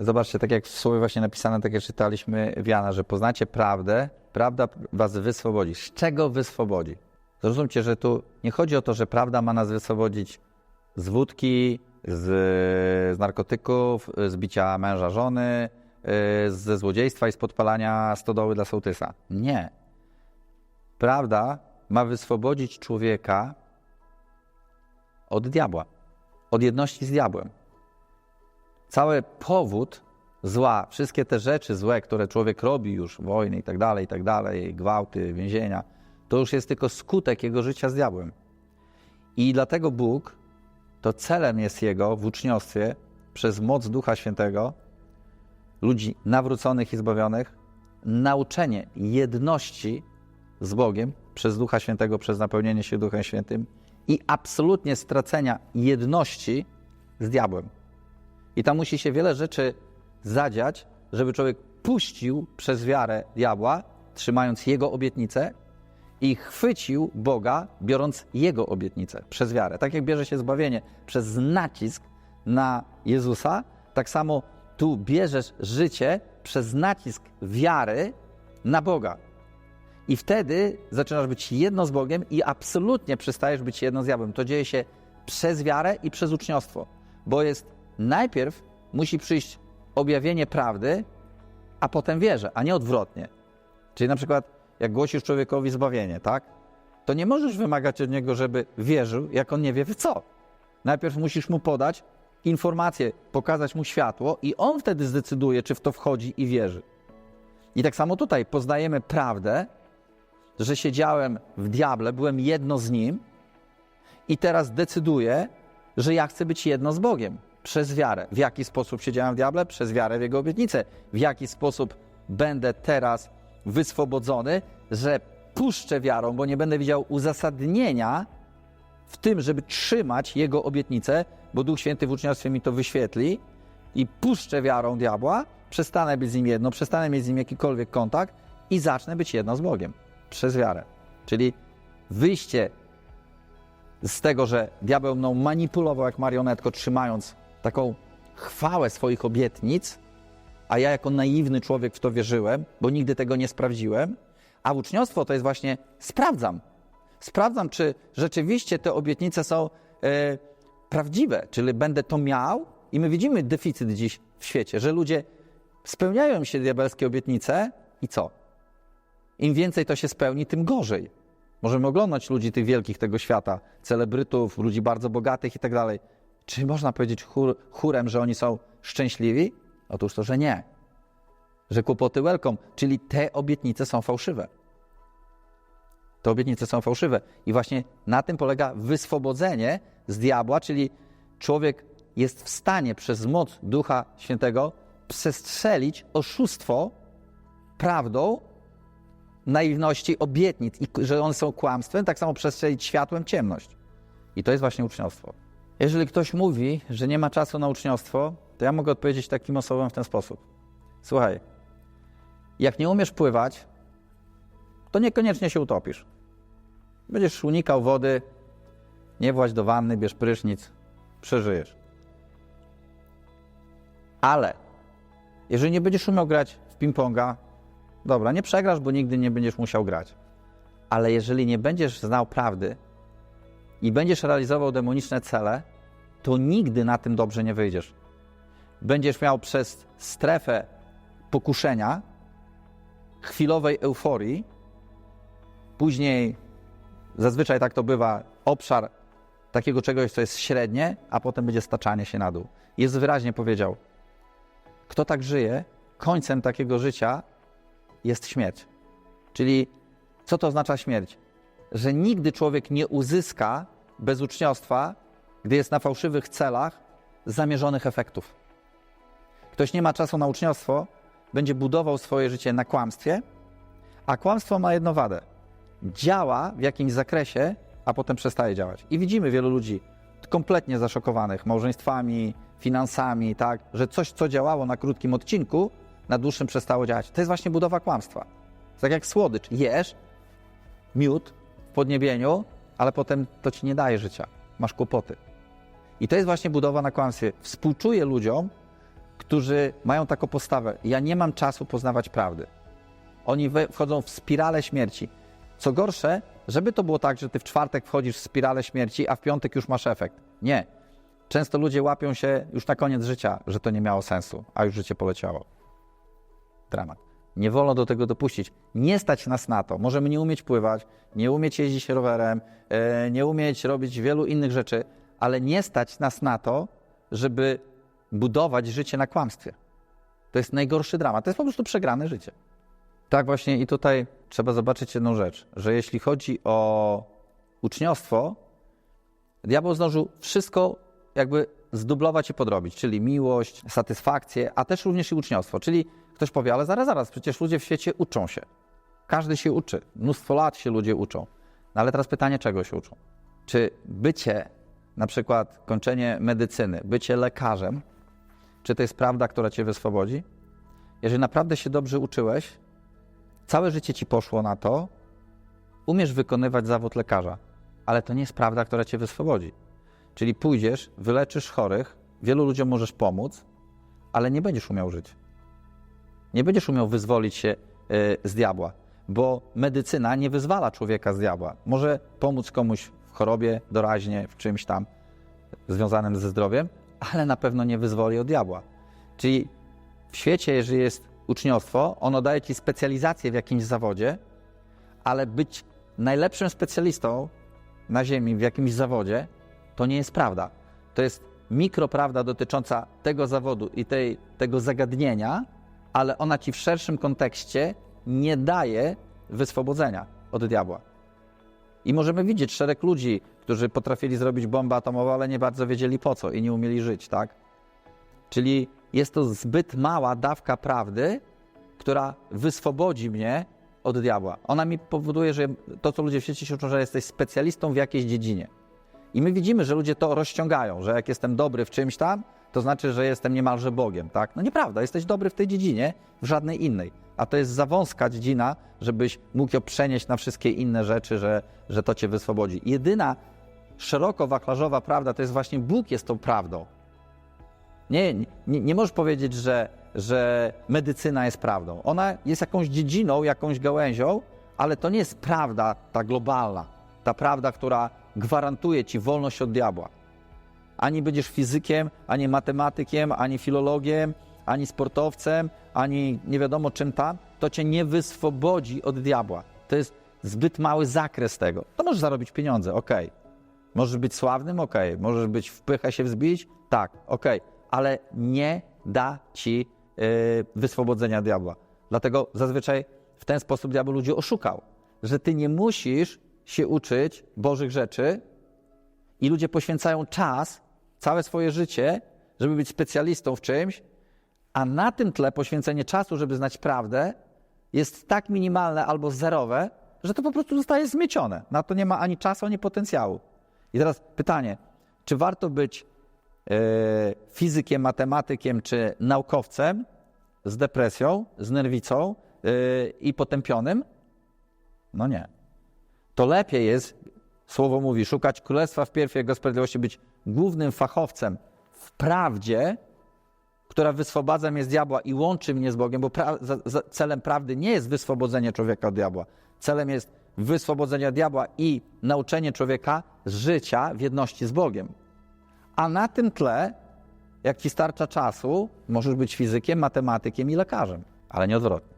zobaczcie, tak jak w słowie właśnie napisane, tak jak czytaliśmy w Jana, że poznacie prawdę, prawda was wyswobodzi. Z czego wyswobodzi? Zrozumcie, że tu nie chodzi o to, że prawda ma nas wyswobodzić z wódki, z, z narkotyków, z bicia męża, żony, y, ze złodziejstwa i z podpalania stodoły dla sołtysa. Nie. Prawda ma wyswobodzić człowieka od diabła, od jedności z diabłem. Cały powód zła, wszystkie te rzeczy złe, które człowiek robi już, wojny i tak dalej, i tak dalej, gwałty, więzienia, to już jest tylko skutek jego życia z diabłem. I dlatego Bóg, to celem jest Jego w uczniostwie przez moc Ducha Świętego, ludzi nawróconych i zbawionych, nauczenie jedności z Bogiem przez Ducha Świętego, przez napełnienie się Duchem Świętym i absolutnie stracenia jedności z diabłem. I tam musi się wiele rzeczy zadziać, żeby człowiek puścił przez wiarę diabła, trzymając jego obietnicę i chwycił Boga, biorąc jego obietnicę przez wiarę. Tak jak bierze się zbawienie przez nacisk na Jezusa, tak samo tu bierzesz życie przez nacisk wiary na Boga. I wtedy zaczynasz być jedno z Bogiem i absolutnie przestajesz być jedno z diabłem. To dzieje się przez wiarę i przez uczniostwo, bo jest najpierw musi przyjść objawienie prawdy, a potem wierze, a nie odwrotnie. Czyli na przykład, jak głosisz człowiekowi zbawienie, tak? To nie możesz wymagać od niego, żeby wierzył, jak on nie wie w co. Najpierw musisz mu podać informację, pokazać mu światło, i on wtedy zdecyduje, czy w to wchodzi i wierzy. I tak samo tutaj poznajemy prawdę, że siedziałem w diable, byłem jedno z nim, i teraz decyduję, że ja chcę być jedno z Bogiem przez wiarę. W jaki sposób siedziałem w diable? Przez wiarę w Jego obietnicę. W jaki sposób będę teraz wyswobodzony, że puszczę wiarą, bo nie będę widział uzasadnienia w tym, żeby trzymać Jego obietnicę, bo Duch Święty w uczniostwie mi to wyświetli i puszczę wiarą diabła, przestanę być z nim jedno, przestanę mieć z nim jakikolwiek kontakt i zacznę być jedno z Bogiem przez wiarę. Czyli wyjście z tego, że diabeł mną manipulował jak marionetko, trzymając taką chwałę swoich obietnic, a ja jako naiwny człowiek w to wierzyłem, bo nigdy tego nie sprawdziłem, a uczniostwo to jest właśnie sprawdzam. Sprawdzam, czy rzeczywiście te obietnice są e, prawdziwe, czyli będę to miał i my widzimy deficyt dziś w świecie, że ludzie spełniają się diabelskie obietnice i co? Im więcej to się spełni, tym gorzej. Możemy oglądać ludzi tych wielkich tego świata, celebrytów, ludzi bardzo bogatych i tak dalej. Czy można powiedzieć chór, chórem, że oni są szczęśliwi? Otóż to, że nie. Że kłopoty welcome, czyli te obietnice są fałszywe. Te obietnice są fałszywe. I właśnie na tym polega wyswobodzenie z diabła, czyli człowiek jest w stanie przez moc Ducha Świętego przestrzelić oszustwo prawdą naiwności obietnic i że one są kłamstwem, tak samo przestrzelić światłem ciemność. I to jest właśnie uczniostwo. Jeżeli ktoś mówi, że nie ma czasu na uczniostwo, to ja mogę odpowiedzieć takim osobom w ten sposób. Słuchaj, jak nie umiesz pływać, to niekoniecznie się utopisz. Będziesz unikał wody, nie właź do wanny, bierz prysznic, przeżyjesz. Ale jeżeli nie będziesz umiał grać w ping-ponga, dobra, nie przegrasz, bo nigdy nie będziesz musiał grać. Ale jeżeli nie będziesz znał prawdy i będziesz realizował demoniczne cele, to nigdy na tym dobrze nie wyjdziesz. Będziesz miał przez strefę pokuszenia, chwilowej euforii, później zazwyczaj tak to bywa, obszar takiego czegoś, co jest średnie, a potem będzie staczanie się na dół. Jezus wyraźnie powiedział, kto tak żyje, końcem takiego życia jest śmierć. Czyli co to oznacza śmierć? Że nigdy człowiek nie uzyska bez uczniostwa, gdy jest na fałszywych celach, zamierzonych efektów. Ktoś nie ma czasu na uczniostwo, będzie budował swoje życie na kłamstwie, a kłamstwo ma jedną wadę. Działa w jakimś zakresie, a potem przestaje działać. I widzimy wielu ludzi kompletnie zaszokowanych małżeństwami, finansami, tak, że coś, co działało na krótkim odcinku, na dłuższym przestało działać. To jest właśnie budowa kłamstwa. Tak jak słodycz. Jesz miód w podniebieniu, ale potem to ci nie daje życia. Masz kłopoty. I to jest właśnie budowa na kłamstwie. Współczuję ludziom, którzy mają taką postawę: Ja nie mam czasu poznawać prawdy. Oni wchodzą w spiralę śmierci. Co gorsze, żeby to było tak, że ty w czwartek wchodzisz w spiralę śmierci, a w piątek już masz efekt. Nie. Często ludzie łapią się już na koniec życia, że to nie miało sensu, a już życie poleciało. Dramat. Nie wolno do tego dopuścić. Nie stać nas na to. Możemy nie umieć pływać, nie umieć jeździć rowerem, e, nie umieć robić wielu innych rzeczy, ale nie stać nas na to, żeby budować życie na kłamstwie. To jest najgorszy dramat. To jest po prostu przegrane życie. Tak właśnie i tutaj trzeba zobaczyć jedną rzecz, że jeśli chodzi o uczniostwo, diabeł zdążył wszystko jakby zdublować i podrobić, czyli miłość, satysfakcję, a też również i uczniostwo. Czyli ktoś powie, ale zaraz, zaraz, przecież ludzie w świecie uczą się. Każdy się uczy. Mnóstwo lat się ludzie uczą. No ale teraz pytanie, czego się uczą? Czy bycie, na przykład kończenie medycyny, bycie lekarzem, czy to jest prawda, która cię wyswobodzi? Jeżeli naprawdę się dobrze uczyłeś, całe życie ci poszło na to, umiesz wykonywać zawód lekarza, ale to nie jest prawda, która cię wyswobodzi. Czyli pójdziesz, wyleczysz chorych, wielu ludziom możesz pomóc, ale nie będziesz umiał żyć. Nie będziesz umiał wyzwolić się y, z diabła, bo medycyna nie wyzwala człowieka z diabła. Może pomóc komuś w chorobie doraźnie, w czymś tam związanym ze zdrowiem, ale na pewno nie wyzwoli od diabła. Czyli w świecie, jeżeli jest uczniostwo, ono daje ci specjalizację w jakimś zawodzie, ale być najlepszym specjalistą na Ziemi w jakimś zawodzie to nie jest prawda. To jest mikroprawda dotycząca tego zawodu i tej, tego zagadnienia, ale ona ci w szerszym kontekście nie daje wyswobodzenia od diabła. I możemy widzieć szereg ludzi, którzy potrafili zrobić bombę atomową, ale nie bardzo wiedzieli po co i nie umieli żyć, tak? Czyli jest to zbyt mała dawka prawdy, która wyswobodzi mnie od diabła. Ona mi powoduje, że to, co ludzie w świecie się uczą, że jesteś specjalistą w jakiejś dziedzinie. I my widzimy, że ludzie to rozciągają, że jak jestem dobry w czymś tam, to znaczy, że jestem niemalże Bogiem, tak? No nieprawda, jesteś dobry w tej dziedzinie, w żadnej innej. A to jest za wąska dziedzina, żebyś mógł ją przenieść na wszystkie inne rzeczy, że, że to cię wyswobodzi. Jedyna szeroko wachlarzowa prawda to jest właśnie Bóg jest tą prawdą. Nie, nie, nie możesz powiedzieć, że, że medycyna jest prawdą. Ona jest jakąś dziedziną, jakąś gałęzią, ale to nie jest prawda ta globalna. Ta prawda, która gwarantuje ci wolność od diabła. Ani będziesz fizykiem, ani matematykiem, ani filologiem, ani sportowcem, ani nie wiadomo czym tam, to cię nie wyswobodzi od diabła. To jest zbyt mały zakres tego. To możesz zarobić pieniądze, okej. Możesz być sławnym, okej. Możesz być w pychę się wzbić, tak, okej. Ale nie da ci yy, wyswobodzenia diabła. Dlatego zazwyczaj w ten sposób diabeł ludzi oszukał, że ty nie musisz się uczyć Bożych rzeczy i ludzie poświęcają czas, całe swoje życie, żeby być specjalistą w czymś, a na tym tle poświęcenie czasu, żeby znać prawdę, jest tak minimalne albo zerowe, że to po prostu zostaje zmiecione. Na to nie ma ani czasu, ani potencjału. I teraz pytanie, czy warto być e, fizykiem, matematykiem czy naukowcem z depresją, z nerwicą e, i potępionym? No nie. To lepiej jest, słowo mówi, szukać królestwa wpierw Jego sprawiedliwości, być głównym fachowcem w prawdzie, która wyswobadza mnie z diabła i łączy mnie z Bogiem, bo pra- za, za, celem prawdy nie jest wyswobodzenie człowieka od diabła. Celem jest wyswobodzenie diabła i nauczenie człowieka życia w jedności z Bogiem. A na tym tle, jak ci starcza czasu, możesz być fizykiem, matematykiem i lekarzem, ale nie odwrotnie.